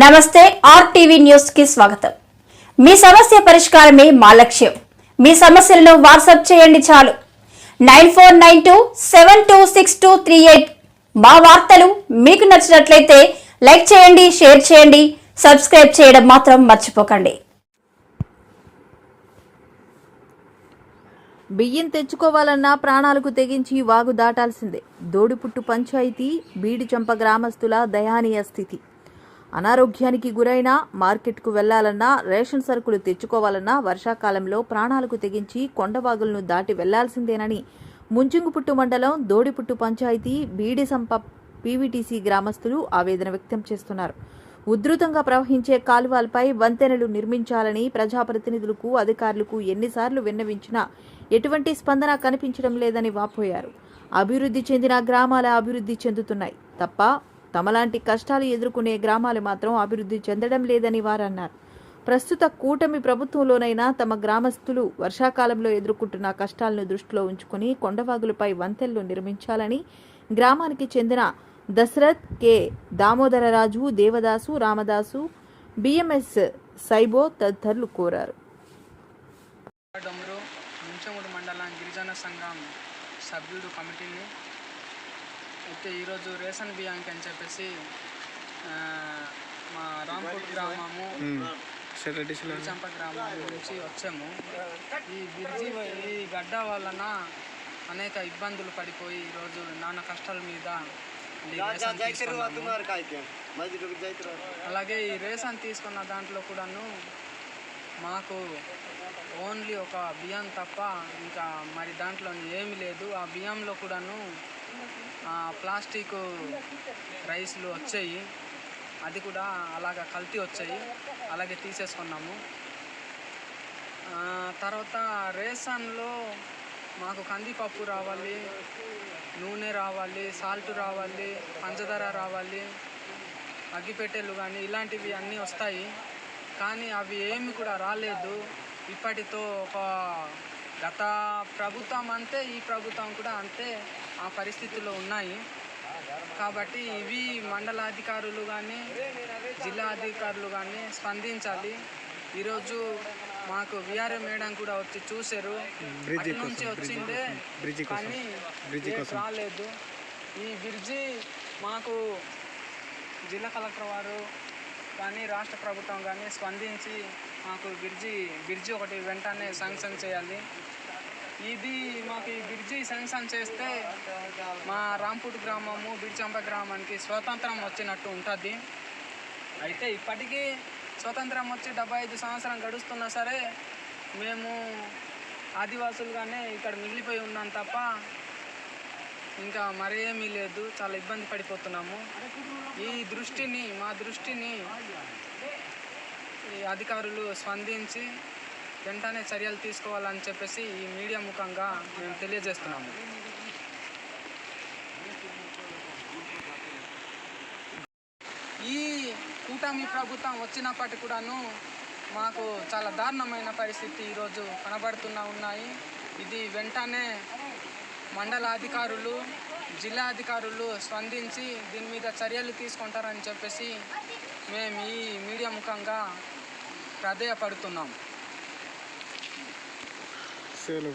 నమస్తే ఆర్టీవీ న్యూస్కి స్వాగతం. మీ సమస్య పరిష్కారమే మా లక్ష్యం. మీ సమస్యలను వాట్సాప్ చేయండి చాలు. Nine four nine two seven two six two three eight మా వార్తలు మీకు నచ్చినట్లయితే లైక్ చేయండి షేర్ చేయండి సబ్స్క్రైబ్ చేయడం మాత్రం మర్చిపోకండి. బియ్యం తెచ్చుకోవాలన్నా ప్రాణాలకు తెగించి వాగు దాటాల్సిందే. దోడిపుట్టు పంచాయతీ బీడిచంప గ్రామస్తుల దయానీయ స్థితి. అనారోగ్యానికి గురైన మార్కెట్కు వెళ్ళాలన్నా రేషన్ సరుకులు తెచ్చుకోవాలన్నా వర్షాకాలంలో ప్రాణాలకు తెగించి కొండవాగులను దాటి వెళ్ళాల్సిందేనని ముంచింగుపుట్టు మండలం దోడిపుట్టు పంచాయతీ బీడిసంప పీవీటీసీ గ్రామస్తులు ఆవేదన వ్యక్తం చేస్తున్నారు. ఉధృతంగా ప్రవహించే కాలువలపై వంతెనలు నిర్మించాలని ప్రజాప్రతినిధులకు అధికారులకు ఎన్నిసార్లు విన్నవించినా ఎటువంటి స్పందన కనిపించడం లేదని వాపోయారు. అభివృద్ధి చెందిన గ్రామాల అభివృద్ధి చెందుతున్నాయి తప్ప తమలాంటి కష్టాలు ఎదుర్కొనే గ్రామాలు మాత్రం అభివృద్ధి చెందడం లేదని వారన్నారు. ప్రస్తుత కూటమి ప్రభుత్వంలోనైనా తమ గ్రామస్తులు వర్షాకాలంలో ఎదుర్కొంటున్న కష్టాలను దృష్టిలో ఉంచుకుని కొండవాగులపై వంతెనలు నిర్మించాలని గ్రామానికి చెందిన దశరథ్ కె. దామోదరరాజు దేవదాసు రామదాసు బిఎంఎస్ సైబో తదితరులు కోరారు. మండలం గిరిజన సంఘం సభ్యుడు కమిటీని అయితే ఈరోజు రేషన్ బియ్యానికి అని చెప్పేసి ఆ, మా రాంపూర్ గ్రామము చంప గ్రామం నుంచి వచ్చాము. ఈ బిర్జి ఈ గడ్డ వలన అనేక ఇబ్బందులు పడిపోయి ఈరోజు నాన్న కష్టాల మీద. అలాగే ఈ రేషన్ తీసుకున్న దాంట్లో కూడాను మాకు ఓన్లీ ఒక బియ్యం తప్ప ఇంకా మరి దాంట్లో ఏమీ లేదు. ఆ బియ్యంలో కూడాను ప్లాస్టిక్ రైస్లు వచ్చాయి. అది కూడా అలాగ కల్తీ వచ్చాయి. అలాగే తీసేసుకున్నాము. తర్వాత రేషన్లో మాకు కందిపప్పు రావాలి నూనె రావాలి సాల్ట్ రావాలి పంచదార రావాలి అగ్గిపెట్టెలు కానీ ఇలాంటివి అన్నీ వస్తాయి. కానీ అవి ఏమి కూడా రాలేదు. ఇప్పటితో ఒక గత ప్రభుత్వం అంతే ఈ ప్రభుత్వం కూడా అంతే ఆ పరిస్థితుల్లో ఉన్నాయి. కాబట్టి ఇవి మండలాధికారులు కానీ జిల్లా అధికారులు కానీ స్పందించాలి. ఈరోజు మాకు విఆర్ఏ మేడం కూడా వచ్చి చూశారు. అటు నుంచి వచ్చిందే కానీ రాలేదు. ఈ బ్రిడ్జి మాకు జిల్లా కలెక్టర్ వారు కానీ రాష్ట్ర ప్రభుత్వం కానీ స్పందించి మాకు బ్రిడ్జి బ్రిడ్జి ఒకటి వెంటనే శాంక్షన్ చేయాలి. ఇది మాకు ఈ బ్రిడ్జి శాంక్షన్ చేస్తే మా రాంపూట్ గ్రామము బిడ్చంప గ్రామానికి స్వాతంత్రం వచ్చినట్టు ఉంటుంది. అయితే ఇప్పటికీ స్వతంత్రం వచ్చి డెబ్బై ఐదు సంవత్సరం గడుస్తున్నా సరే మేము ఆదివాసులుగానే ఇక్కడ మిగిలిపోయి ఉన్నాం తప్ప ఇంకా మరేమీ లేదు. చాలా ఇబ్బంది పడిపోతున్నాము. ఈ దృష్టిని మా దృష్టిని ఈ అధికారులు స్పందించి వెంటనే చర్యలు తీసుకోవాలని చెప్పేసి ఈ మీడియా ముఖంగా మేము తెలియజేస్తున్నాము. ఈ కూటమి ప్రభుత్వం వచ్చినప్పటికి కూడాను మాకు చాలా దారుణమైన పరిస్థితి ఈరోజు కనబడుతున్నా ఉన్నాయి. ఇది వెంటనే మండలాధికారులు జిల్లా అధికారులు స్పందించి దీని మీద చర్యలు తీసుకుంటారని చెప్పేసి మేము ఈ మీడియా ముఖంగా ప్రాధేయపడుతున్నాం సేలు?